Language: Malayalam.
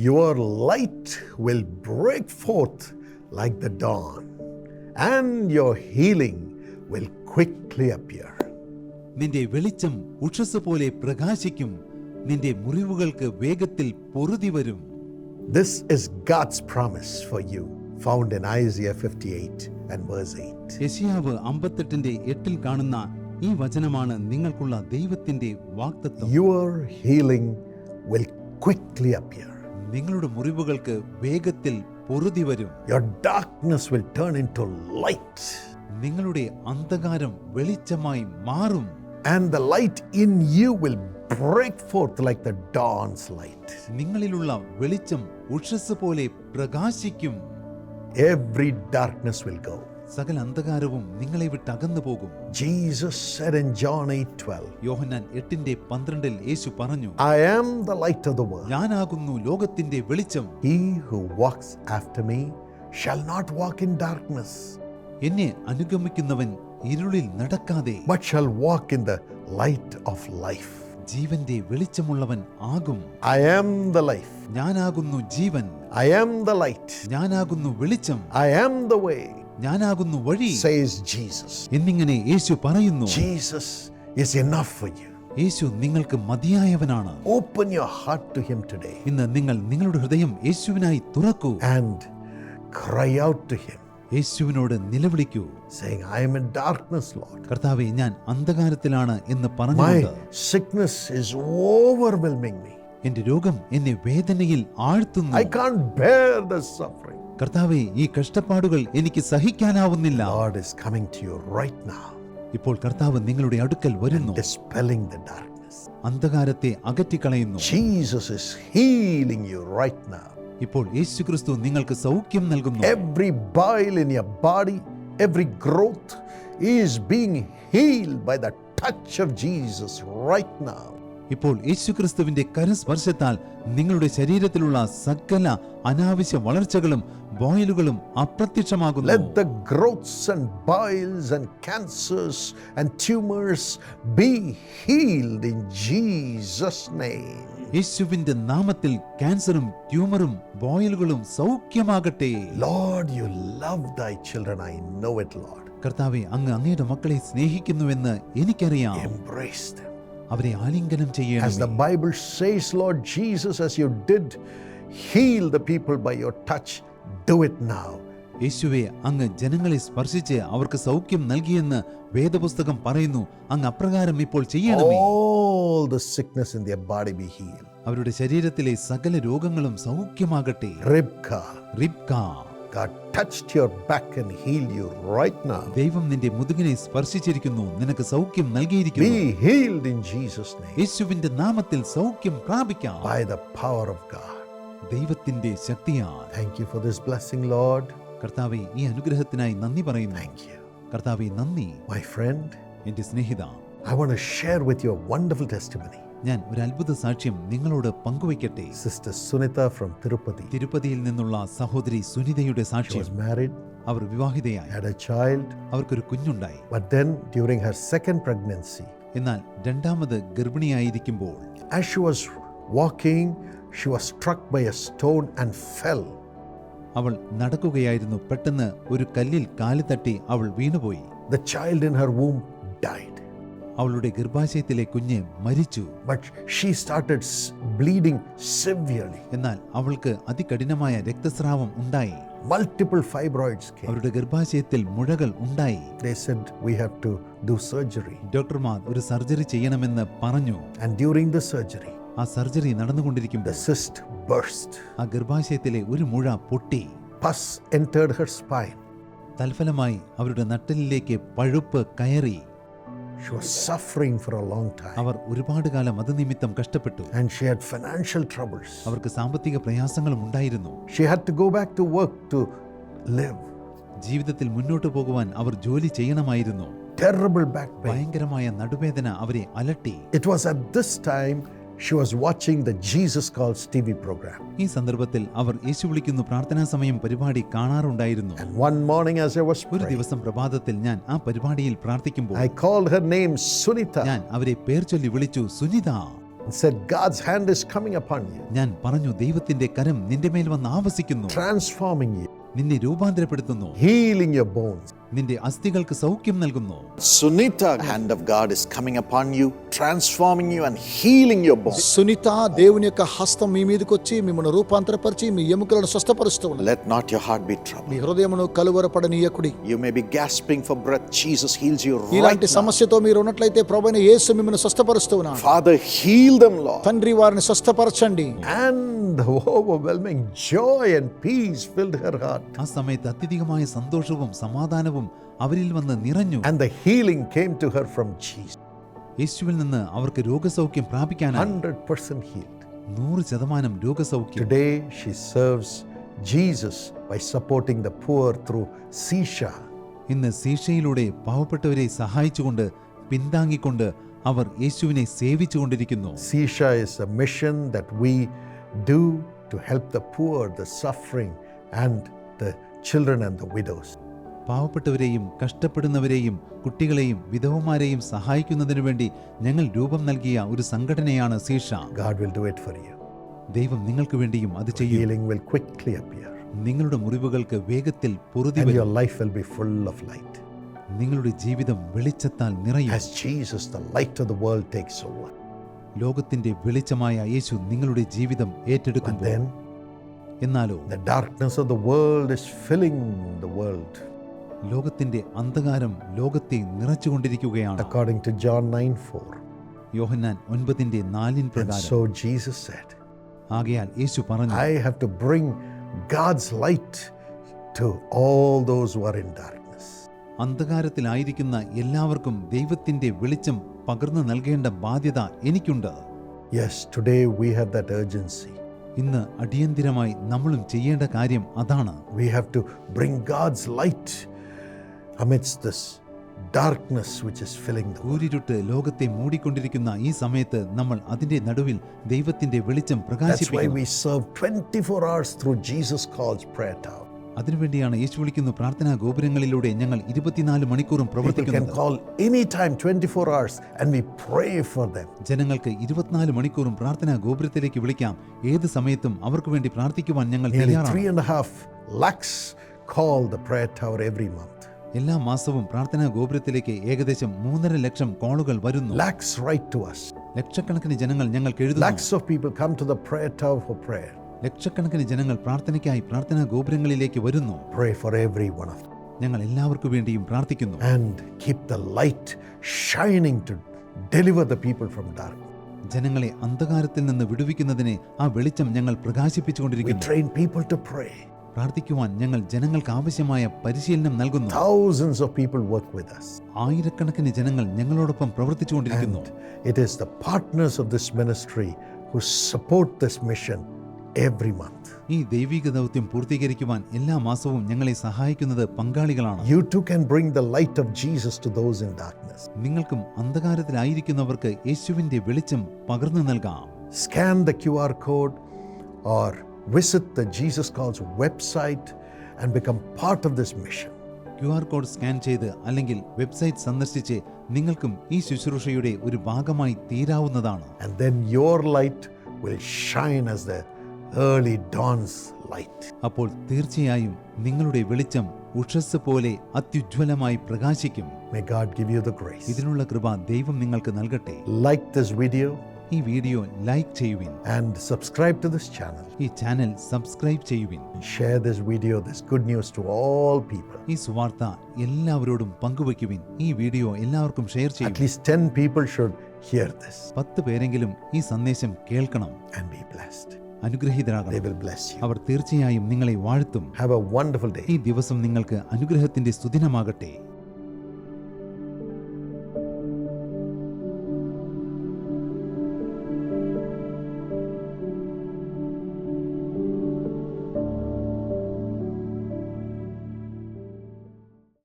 Your light will break forth like the dawn, and your healing will quickly appear. നിന്റെ വെളിച്ചം ഉഷസ് പോലെ പ്രകാശിക്കും നിന്റെ മുറിവുകൾക്ക് വേഗത്തിൽ പൊറുതി വരും This is God's promise for you, found in Isaiah 58 and verse 8. യശയാവ് അമ്പത്തെട്ടിന്റെ എട്ടിൽ കാണുന്ന ഈ വചനമാണ് നിങ്ങൾക്കുള്ള ദൈവത്തിന്റെ വാക്തത്വം Your healing will quickly appear. നിങ്ങളുടെ മുറിവുകൾക്ക് വേഗത്തിൽ പൊറുതി വരും Your darkness will turn into light, നിങ്ങളുടെ അന്ധകാരം വെളിച്ചമായി മാറും and the light in you will break forth like the dawn's light. നിങ്ങളിലുള്ള വെളിച്ചം ഉഷസ് പോലെ പ്രകാശിക്കും Every darkness will go. സകല അന്ധകാരവും നിങ്ങളെ വിട്ട് അകന്നു പോകും Jesus said in John 8:12 യോഹന്നാൻ എട്ടിന്റെ പന്ത്രണ്ടിൽ യേശു പറഞ്ഞു I am the light of the world. ഞാനാകുന്നു ലോകത്തിന്റെ വെളിച്ചം He who walks after me shall not walk in darkness, എന്നെ അനുഗമിക്കുന്നവൻ ഇരുളിൽ നടക്കാതെ but shall walk in the light of life. ജീവന്റെ വെളിച്ചമുള്ളവൻ ആകും I am the life. ഞാനാകുന്നു ജീവൻ I am the light. ഞാനാകുന്നു വെളിച്ചം I am the way, ഞാനാകുന്നു വഴി says Jesus. എന്നിങ്ങനെ യേശു പറയുന്നു Jesus is enough for you. യേശു നിങ്ങൾക്ക് മതിയായവനാണ് Open your heart to Him today ഇന്ന് നിങ്ങൾ നിങ്ങളുടെ ഹൃദയം യേശുവിനായി തുറക്കൂ and cry out to Him, യേശുവിനോട് നിലവിളിക്കൂ saying, I am in darkness, Lord. കർത്താവേ ഞാൻ അന്ധകാരത്തിലാണ് എന്ന് My sickness is overwhelming me. എന്റെ രോഗം എന്നെ വേദനയിൽ ആഴ്ത്തുന്നു I can't bear the suffering. കർത്താവെ ഈ കഷ്ടപ്പാടുകൾ എനിക്ക് സഹിക്കാനാവുന്നില്ല God is coming to you right now, ഇപ്പോൾ കർത്താവ് നിങ്ങളുടെ അടുക്കൽ വരുന്നു dispelling the darkness. അന്ധകാരത്തെ അകറ്റിക്കളയുന്നു Jesus is healing you right now. ഇപ്പോൾ യേശുക്രിസ്തു നിങ്ങൾക്ക് സൗഖ്യം നൽകുന്നു Every bile in your body, every growth is being healed by the touch of Jesus right now. ഇപ്പോൾ യേശുക്രിസ്തുവിന്റെ കരസ്പർശത്താൽ നിങ്ങളുടെ ശരീരത്തിലുള്ള സകല അനാവശ്യ വളർച്ചകളും ബോയിലുകളും അപ്രത്യക്ഷമാകുന്നു Let the growths and boils and cancers and tumors be healed in Jesus' name. യേശുവിന്റെ നാമത്തിൽ ക്യാൻസറും ട്യൂമറും ബോയിലുകളും സൗഖ്യമാകട്ടെ Lord, you love thy children. I know it, Lord കർത്താവെ അങ്ങ് അങ്ങയുടെ മക്കളെ സ്നേഹിക്കുന്നുവെന്ന് എനിക്കറിയാം എംബ്രേസ്. അവരെ ആലിംഗനം ചെയ്യുക the Bible says Lord Jesus as you did heal the people by your touch do it now യേശുവെ അങ്ങ് ജനങ്ങളെ സ്പർശിച്ച് അവർക്ക് സൗഖ്യം നൽകിയെന്ന് വേദപുസ്തകം പറയുന്നു. അങ്ങ് അപ്രകാരം ഇപ്പോൾ ചെയ്യണമേ. ഇൻ ബോഡി ബി ഹീൽ അവരുടെ ശരീരത്തിലെ സകല രോഗങ്ങളും സൗഖ്യമാകട്ടെ. റിബ്കാ റിബ്കാ God touched your back and healed you right now. ദൈവം നിന്റെ മുതുകിനെ സ്പർശിച്ചിരിക്കുന്നു നിനക്ക് സൗഖ്യം നൽകിയിരിക്കുന്നു Be healed in Jesus' name യേശുവിന്റെ നാമത്തിൽ സൗഖ്യം പ്രാപിക്കാം by the power of God. ദൈവത്തിന്റെ ശക്തിയാൽ Thank you for this blessing, Lord. കർത്താവെ ഈ അനുഗ്രഹത്തിനായി നന്ദി പറയുന്നു Thank you. കർത്താവെ നന്ദി My friend, എന്റെ സ്നേഹിത I want to share with you a wonderful testimony. ഞാൻ ഒരു അത്ഭുത സാക്ഷ്യം നിങ്ങളോട് പങ്കുവയ്ക്കട്ടെ. സിസ്റ്റർ സുനിത ഫ്രം തിരുപ്പതി തിരുപ്പതിയിൽ നിന്നുള്ള സഹോദരി സുനിതയുടെ സാക്ഷ്യം. മാരിഡ് അവർ വിവാഹിതയായി. അവർക്കൊരു കുഞ്ഞുണ്ടായി. ഡ്യൂറിംഗ് ഹർ സെക്കൻഡ് പ്രഗ്നൻസി എന്നാൽ രണ്ടാമത് ഗർഭിണിയായിരിക്കുമ്പോൾ അവൾ നടക്കുകയായിരുന്നു. പെട്ടെന്ന് ഒരു കല്ലിൽ കാലു തട്ടി അവൾ വീണുപോയി. The child in her womb die അവളുടെ ഗർഭാശയത്തിലെ കുഞ്ഞ് മരിച്ചു But she started bleeding severely. എന്നാൽ അവൾക്ക് അതികഠിനമായ രക്തസ്രാവം ഉണ്ടായി Multiple fibroids came. അവരുടെ ഗർഭാശയത്തിൽ മുഴകൾ ഉണ്ടായി They said, We have to do surgery. ഡോക്ടർമാർ ഒരു സർജറി ചെയ്യണമെന്ന് പറഞ്ഞു And during the surgery, ആ സർജറി the നടന്നുകൊണ്ടിരിക്കുമ്പോൾ cyst burst. ആ ഗർഭാശയത്തിലെ ഒരു മുഴ പൊട്ടി Pus entered her spine. തൽഫലമായി അവരുടെ നട്ടലിലേക്ക് പഴുപ്പ് കയറി She was suffering for a long time. അവർ ഒരുപാട് കാലം അത് നിമിത്തം കഷ്ടപ്പെട്ടു And she had financial troubles. അവർക്ക് സാമ്പത്തിക പ്രയാസങ്ങളും ഉണ്ടായിരുന്നു She had to go back to work to live. ജീവിതത്തിൽ മുന്നോട്ട് പോകുവാൻ അവർ ജോലി ചെയ്യണമായിരുന്നു Terrible back pain. ഭയങ്കരമായ നടുവേദന അവരെ അലട്ടി It was at this time ഈ സന്ദർഭത്തിൽ അവർ യേശു വിളിക്കുന്നു പ്രാർത്ഥനാ സമയം പരിപാടി കാണാറുണ്ടായിരുന്നു. ഒരു ദിവസം പ്രഭാതത്തിൽ ഞാൻ ആ പരിപാടിയിൽ പ്രാർത്ഥിക്കുമ്പോൾ I call her name Sunitha ഞാൻ അവരെ പേർ ചൊല്ലി വിളിച്ചു സുനിത. ഞാൻ പറഞ്ഞു ദൈവത്തിന്റെ കരം നിന്റെ മേൽ വന്ന് ആവസിക്കുന്നു. ട്രാൻസ്ഫോമിംഗ് നിന്നെ രൂപാന്തരപ്പെടുത്തുന്നു. ഹീലിംഗ് യുവർ ബോൺസ് നിന്റെ അസ്ഥികൾക്ക് സൗഖ്യം നൽകുന്നു Sunita, hand of God is coming upon you, transforming you and healing your bones. Sunitha దేవుని యొక్క హస్తం మీ మీదకి వచ్చి మిమ్మల్ని రూపాంతరపరిచి మీ ఎముకలను స్వస్థపరుస్తూ ఉన్నది Let not your heart be troubled. మీ హృదయమును కలువరపడనీయకుడి You may be gasping for breath. Jesus heals you right ఇలాంటి now. సమస్యతో మీరు ఉన్నట్లయితే ప్రభైన యేసు మిమ్మల్ని స్వస్థపరుస్తూ ఉన్నాడు Father, heal them, Lord. తండ్రి వారిని స్వస్థపరచండి And overwhelming joy and peace filled her heart. ആ സമയത്ത് അത്യധികമായ സന്തോഷവും സമാധാനവും ആത്മാവും അവരിൽ വന്ന് നിറഞ്ഞു. യേശുവിൽ നിന്ന് അവർക്ക് രോഗസൗഖ്യം പ്രാപിക്കാൻ നൂറ് ശതമാനം രോഗസൗഖ്യം. Jesus by supporting the poor through Seesha ഇന്ന് സീഷയിലൂടെ പാവപ്പെട്ടവരെ സഹായിച്ചുകൊണ്ട് പിന്താങ്ങിക്കൊണ്ട് അവർ യേശുവിനെ സേവിച്ചു കൊണ്ടിരിക്കുന്നു Seesha is a mission that we do to help the poor the suffering and the children and the widows പാവപ്പെട്ടവരെയും കഷ്ടപ്പെടുന്നവരെയും കുട്ടികളെയും വിധവമാരെയും സഹായിക്കുന്നതിനു വേണ്ടി ഞങ്ങൾ രൂപം നൽകിയ ഒരു സംഘടനയാണ് സീഷ God will do it for you. ദൈവം നിങ്ങൾക്ക് വേണ്ടിയും അത് ചെയ്യും Healing will quickly appear, നിങ്ങളുടെ മുറിവുകൾക്ക് വേഗത്തിൽ പൊറുതി and വരും your life will be full of light. നിങ്ങളുടെ ജീവിതം വെളിച്ചത്താൽ നിറയും As Jesus, the light of the world, takes over. ലോകത്തിന്റെ വെളിച്ചമായ യേശു നിങ്ങളുടെ ജീവിതം But ഏറ്റെടുക്കുമ്പോൾ then, എന്നാലോ the darkness of the world is filling the world. ലോകത്തിന്റെ അന്ധകാരം ലോകത്തെ നിറച്ചുകൊണ്ടിരിക്കുകയാണ് According to John 9 4. Yohannan ഒൻപതിന്റെ നാലിൻ And പ്രകാരം so Jesus said, ആകയാൽ യേശു പറഞ്ഞു I have to bring God's light to all those who are in darkness. അന്ധകാരത്തിലായിരിക്കുന്ന എല്ലാവർക്കും ദൈവത്തിന്റെ വെളിച്ചം പകർന്നു നൽകേണ്ട ബാധ്യത എനിക്കുണ്ട് Yes, today we have that urgency. ഇന്ന് അടിയന്തിരമായി നമ്മളും ചെയ്യേണ്ട കാര്യം അതാണ് We have to bring God's light amidst this darkness which is filling the world. കൂരിരുട്ട് ലോകത്തെ മൂടിക്കൊണ്ടിരിക്കുന്ന ഈ സമയത്ത് നമ്മൾ അതിന്റെ നടുവിൽ ദൈവത്തിന്റെ വെളിച്ചം That's why പ്രകാശിപ്പിക്കുന്നു we serve 24 hours through Jesus Calls Prayer Tower. അതിനുവേണ്ടിയാണ് യേശു വിളിക്കുന്ന പ്രാർത്ഥനാ ഗോപുരങ്ങളിലൂടെ ഞങ്ങൾ ഇരുപത്തിനാല് മണിക്കൂറും People can പ്രവർത്തിക്കുന്നത് call anytime 24 hours and we pray for them. ജനങ്ങൾക്ക് ഇരുപത്തിനാല് മണിക്കൂറും പ്രാർത്ഥനാ ഗോപുരത്തിലേക്ക് വിളിക്കാം ഏത് സമയത്തും അവർക്ക് വേണ്ടി പ്രാർത്ഥിക്കുവാൻ ഞങ്ങൾ Nearly തയ്യാറാണ് three and a half lakhs call the prayer tower every month. എല്ലാ മാസവും പ്രാർത്ഥനാ ഗോപുരത്തിലേക്ക് ഏകദേശം മൂന്നര ലക്ഷം കോളുകൾ വരുന്നു Lakhs റൈറ്റ് to us. ലക്ഷക്കണക്കിന് ജനങ്ങൾ ഞങ്ങൾക്ക് എഴുതുന്നു Lakhs of people come to the prayer tower for prayer. ലക്ഷക്കണക്കിന് ജനങ്ങൾ പ്രാർത്ഥനയ്ക്കായി പ്രാർത്ഥനാ ഗോപുരങ്ങളിലേക്ക് വരുന്നു Pray for every one of them. ഞങ്ങൾ എല്ലാവർക്കും വേണ്ടിയും പ്രാർത്ഥിക്കുന്നു And keep the light shining to deliver the people from dark ജനങ്ങളെ അന്ധകാരത്തിൽ നിന്ന് വിടുവിക്കുന്നതിനെ ആ വെളിച്ചം ഞങ്ങൾ പ്രകാശിപ്പിച്ചുകൊണ്ടിരിക്കുന്നു train people to pray. പ്രാർത്ഥിക്കുവാൻ ഞങ്ങൾ ജനങ്ങൾക്ക് ആവശ്യമായ പരിശീലനം നൽകുന്നു Thousands of people work with us. ആയിരക്കണക്കിന് ജനങ്ങൾ ഞങ്ങളോടൊപ്പം പ്രവർത്തിച്ചുകൊണ്ടിരിക്കുന്നു it is the partners of this ministry who support this mission every month. ഈ ദൈവിക ദൗത്യം പൂർത്തീകരിക്കുവാൻ എല്ലാ മാസവും ഞങ്ങളെ സഹായിക്കുന്നത് പങ്കാളികളാണ് You too can bring the light of Jesus to those in darkness. നിങ്ങൾക്കും അന്ധകാരത്തിലായിരിക്കുന്നവർക്ക് യേശുവിന്റെ വെളിച്ചം പകർന്നു നൽകാം Scan the QR code or visit the Jesus Calls website and become part of this mission. Q R code scan ചെയ്ത് അല്ലെങ്കിൽ വെബ്സൈറ്റ് സന്ദർശിച്ച് നിങ്ങൾക്കും ഈ ശുശ്രൂഷയുടെ ഒരു ഭാഗമായി തീരാവുന്നതാണ് And then your light will shine as the early dawn's light. അപ്പോൾ തീർച്ചയായും നിങ്ങളുടെ വെളിച്ചം ഉഷസ് പോലെ അത്യുജ്വലമായി പ്രകാശിക്കും May God give you the grace. ഇതിനുള്ള കൃപ ദൈവം നിങ്ങൾക്ക് നൽകട്ടെ Like this video ഈ വീഡിയോ ലൈക്ക് ചെയ്യുവിൻ. And subscribe to this channel ഈ ചാനൽ സബ്സ്ക്രൈബ് ചെയ്യുവിൻ. Share this video this good news to all people ഈ സുവാർത്ത എല്ലാവരോടും പങ്കുവയ്ക്കുവിൻ ഈ വീഡിയോ എല്ലാവർക്കും ഷെയർ At ചെയ്യും least 10 people should hear this. പത്ത് പേരെങ്കിലും ഈ സന്ദേശം കേൾക്കണം. And be blessed. They അനുഗ്രഹീതരാകണം will bless you. അവർ തീർച്ചയായും നിങ്ങളെ വാഴ്ത്തും. ഹാവ് എ വണ്ടർഫുൾ ഡേ ഈ ദിവസം നിങ്ങൾക്ക് അനുഗ്രഹത്തിന്റെ സ്തുദിനമാകട്ടെ